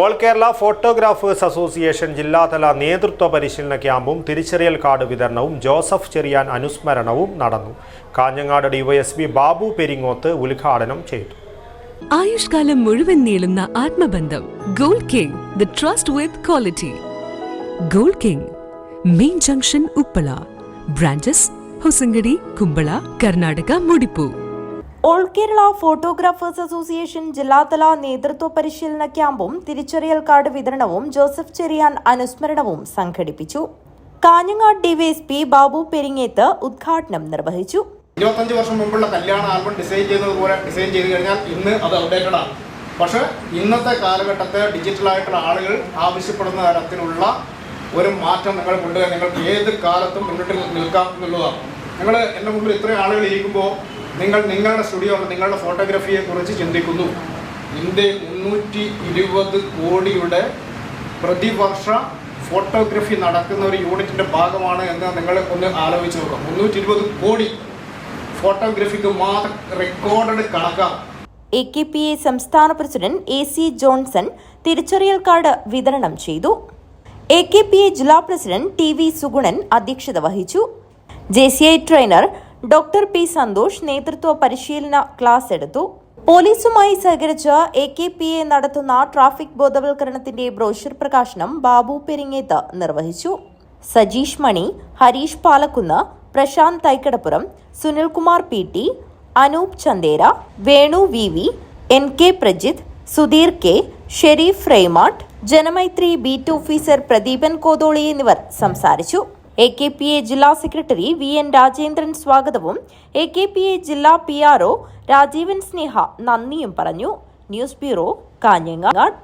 All Kerala photographers association ജില്ലാതല നേതൃത്വ പരിശീലന ക്യാമ്പും തിരിച്ചറിയൽ കാർഡ് വിതരണവും ജോസഫ് ചെറിയാൻ അനുസ്മരണവും നടന്നു. കാഞ്ഞങ്ങാട് ഡിവൈഎസ്പി ബാബു പെരിങ്ങോത്ത് ഉദ്ഘാടനം ചെയ്തു. ആയുഷ്കാലം മുഴുവൻ നീളുന്ന ആത്മബന്ധം gold king the trust with quality. Gold king main junction Uppala branches Hosangadi Kumbala Karnataka മുടിപ്പു. All Kerala photographers association ജില്ലാതല നേതൃത്വ പരിശീലന ക്യാമ്പും തിരിച്ചറിയൽ കാർഡ് വിതരണവും ജോസഫ് ചെറിയാൻ അനുസ്മരണവും സംഘടിപ്പിച്ചു. കാഞ്ഞങ്ങാട് ഡിവൈഎസ്പി ബാബു പെരിങ്ങേത്ത് ഉദ്ഘാടനം നിർവഹിച്ചു. ഇരുപത്തഞ്ച് വർഷം മുമ്പുള്ള കല്യാണ ആൽബം ഡിസൈൻ ചെയ്യുന്നത് പോലെ ഡിസൈൻ ചെയ്ത് കഴിഞ്ഞാൽ ഇന്ന് അത് അപ്ഡേറ്റഡ് ആണ്. പക്ഷെ ഇന്നത്തെ കാലഘട്ടത്തെ ഡിജിറ്റലായിട്ടുള്ള ആളുകൾ ആവശ്യപ്പെടുന്ന തരത്തിലുള്ള ഒരു മാറ്റം നിങ്ങൾ കൊണ്ടുവരാൻ നിങ്ങൾക്ക് ഏത് കാലത്തും മുന്നിട്ട് നിൽക്കാം എന്നുള്ളതാണ്. നിങ്ങൾ എന്റെ മുമ്പിൽ ഇത്രയും ആളുകൾ ഇരിക്കുമ്പോൾ നിങ്ങൾ നിങ്ങളുടെ സ്റ്റുഡിയോ നിങ്ങളുടെ ഫോട്ടോഗ്രാഫിയെ കുറിച്ച് ചിന്തിക്കുന്നു. ഇന്ത്യ മുന്നൂറ്റി ഇരുപത് കോടിയുടെ പ്രതിവർഷ ഫോട്ടോഗ്രഫി നടക്കുന്ന ഒരു യൂണിറ്റിന്റെ ഭാഗമാണ് എന്ന് നിങ്ങൾ ഒന്ന് ആലോചിച്ച് നോക്കാം. മുന്നൂറ്റി ഇരുപത് കോടി ഫോട്ടോഗ്രഫിക്ക് മാത്രം റെക്കോർഡഡ് കണക്കാണ് എ കെ പി എ സംസ്ഥാന പ്രസിഡന്റ് എ സി ജോൺസൺ തിരിച്ചറിയൽ കാർഡ് വിതരണം ചെയ്തു. എ കെ പി എ ജില്ലാ പ്രസിഡന്റ് ടി വി സുഗുണൻ അധ്യക്ഷത വഹിച്ചു. J C I trainer doctor P Santhosh നേതൃത്വ പരിശീലന ക്ലാസ് എടുത്തു. പോലീസുമായി സഹകരിച്ച് എ കെ പി എ നടത്തുന്ന ട്രാഫിക് ബോധവൽക്കരണത്തിന്റെ ബ്രോഷർ പ്രകാശനം ബാബു പെരിങ്ങേത്ത് നിർവഹിച്ചു. Sajeesh Mani Harish Palakkunnu Prashanth Thaikkadappuram Sunilkumar P T Anoop Chandera Venu V V N K Prajith Sudheer K Sherif Reymat Janamaithri beat officer Pradeepan Kotholi എന്നിവർ സംസാരിച്ചു. A K P A ജില്ലാ secretary V N Rajendran സ്വാഗതവും. A K P A ജില്ലാ P R O Rajeevan സ്നേഹ നന്ദിയും പറഞ്ഞു. News bureau Kanhangad.